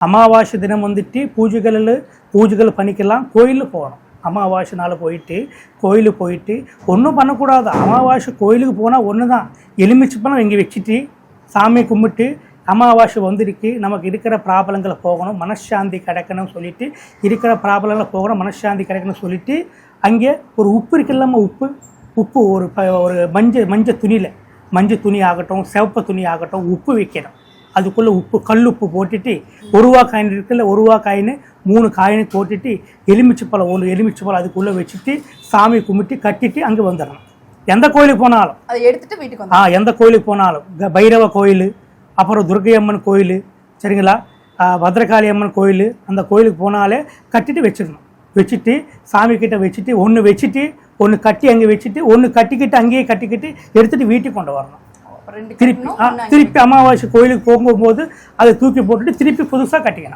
அமாவாசை தினம் வந்துட்டு பூஜைகளில் பூஜைகள் பண்ணிக்கலாம் கோயிலில் போகணும். அமாவாசை நாள் போயிட்டு கோயிலுக்கு போயிட்டு ஒன்றும் பண்ணக்கூடாது. அமாவாசை கோயிலுக்கு போனால் ஒன்று தான் எலுமிச்சு பணம் இங்கே வச்சுட்டு சாமியை கும்பிட்டு அமாவாசை வந்திருக்கு நமக்கு இருக்கிற ப்ராப்ளங்களை போகணும் மனசாந்தி கிடைக்கணும்னு சொல்லிட்டு இருக்கிற ப்ராப்ளங்களை போகணும் மனசாந்தி கிடைக்கணும்னு சொல்லிட்டு அங்கே ஒரு உப்பு இருக்குல்லம்மா உப்பு? உப்பு ஒரு ப- ஒரு மஞ்சள் மஞ்சள் துணியில் மஞ்சள் துணி ஆகட்டும் சிவப்பு துணி ஆகட்டும் உப்பு வைக்கணும். அதுக்குள்ளே உப்பு கல் உப்பு போட்டுட்டு ஒரு ரூபா காயின் இருக்குல்ல ஒரு ரூபா காயின் மூணு காயின் போட்டுட்டு எலுமிச்சை பழம் ஒன்று எலுமிச்சை பழம் அதுக்குள்ளே வச்சுட்டு சாமி கும்பிட்டு கட்டிட்டு அங்கே வந்துடணும் எந்த கோயிலுக்கு போனாலும். அதை எடுத்துட்டு வீட்டுக்கு ஆ எந்த கோயிலுக்கு போனாலும். பைரவ கோயில் அப்புறம் துர்க்கை அம்மன் கோயில் சரிங்களா? பத்ரகாளி அம்மன் கோயில் அந்த கோயிலுக்கு போனாலே கட்டிட்டு வச்சிடணும். வச்சுட்டு சாமி கிட்ட வச்சுட்டு ஒன்று வச்சுட்டு ஒன்று கட்டி அங்கே வச்சுட்டு ஒன்று கட்டிக்கிட்டு அங்கேயே கட்டிக்கிட்டு எடுத்துட்டு வீட்டுக்கு கொண்டு வரணும். திருப்பி திருப்பி அமாவாசை கோயிலுக்கு போகும்போது அதை தூக்கி போட்டுட்டு திருப்பி புதுசாக கட்டிக்கணும்.